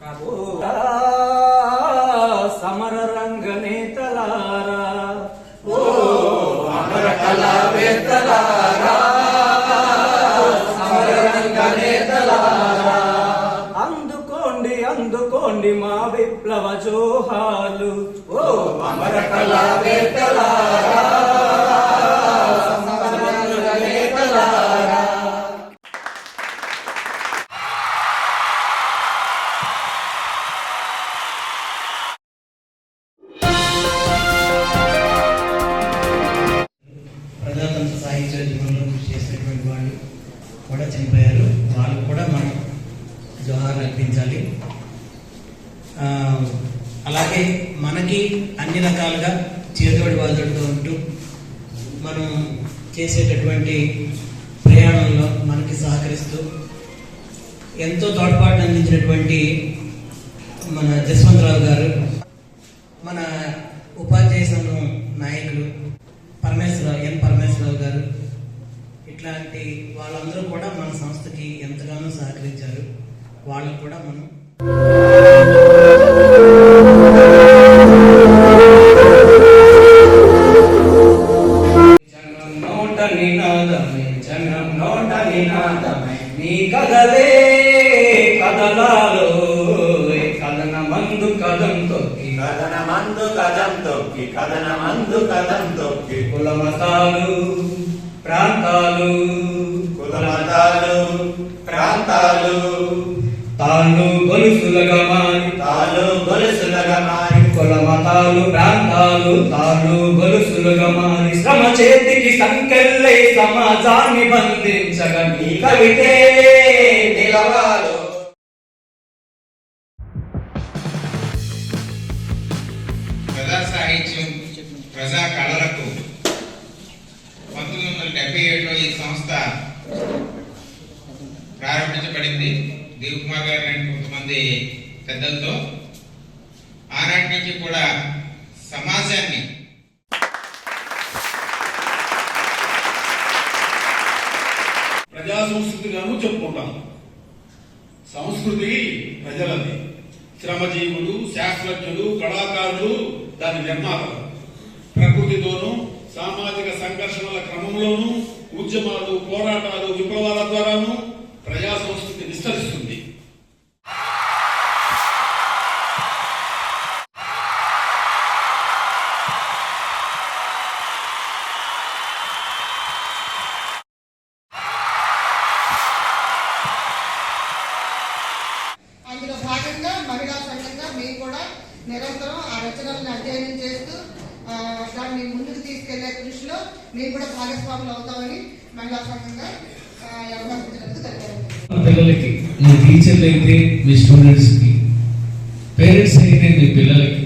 వర్ధిల్లాలి జన సాహితీ వదిలాలి వదిలాలి వర్ధిల్లాలి సమర రంగ నేతలారా అందుకోండి అందుకోండి మా విప్లవ జోహాలు. ఓ అమర కళావేత్తలారా సమర రంగ నేతలారా ప్రజాతంత్ర కృషి చేసినటువంటి వాళ్ళు కూడా చనిపోయారు. వాళ్ళకు కూడా మనం జోహార్ అర్పించాలి. అలాగే మనకి అన్ని రకాలుగా చేదోడి వాదోడుగా ఉంటూ మనం చేసేటటువంటి ప్రయాణంలో మనకి సహకరిస్తూ ఎంతో తోడ్పాటు అందించినటువంటి మన జస్వంతరావు గారు మన ఉపాధ్యాయ సంఘం నాయకులు పరమేశ్వరరావు ఎన్ ఇట్లాంటి వాళ్ళందరూ కూడా మన సంస్థకి ఎంతగానో సహకరించారు. వాళ్ళకు కూడా మనం జనం నోట నినాదమే జనం నోట నినాదమే నీ కదలే కదలాలో కదన మందు కదం తొక్కి. కథన మందు కథం తొక్కి కథన మందు కథం తొక్కి. కుల మతాలు ప్రాంతాలు కుల మతాలు ప్రాంతాలు తాను గొలుసులుగా మారి తాలు గొలుసులుగా మారి కుల మతాలు ప్రాంతాలు తాను గొలుసులుగా మారి శ్రమ చేతికి సంకెళ్ళై సమాజాన్ని బంధించగా నీ కవితే. ప్రారంభించబడింది దేవ్ కుమార్ గారు లాంటి కొంతమంది పెద్దలతో ఆనాటి నుంచి కూడా సమాజాన్ని ప్రజా సంస్కృతిగాను చెప్పుకుంటాం. సంస్కృతి ప్రజలది. శ్రమజీవులు శాస్త్రజ్ఞులు కళాకారులు దాని నిర్మాతలు. ప్రకృతితోనూ సామాజిక సంఘర్షణల క్రమంలోనూ ఉద్యమాలు పోరాటాలు విప్లవాల ద్వారాను మీ ముందుకు తీసుకెళ్ళే కృషిలో మేము కూడా భాగస్వాములు అవుతామని మహిళా సంఘంగా పిల్లలకి మీ టీచర్లు అయితే మీ స్టూడెంట్స్కి పేరెంట్స్ అయితే మీ పిల్లలకి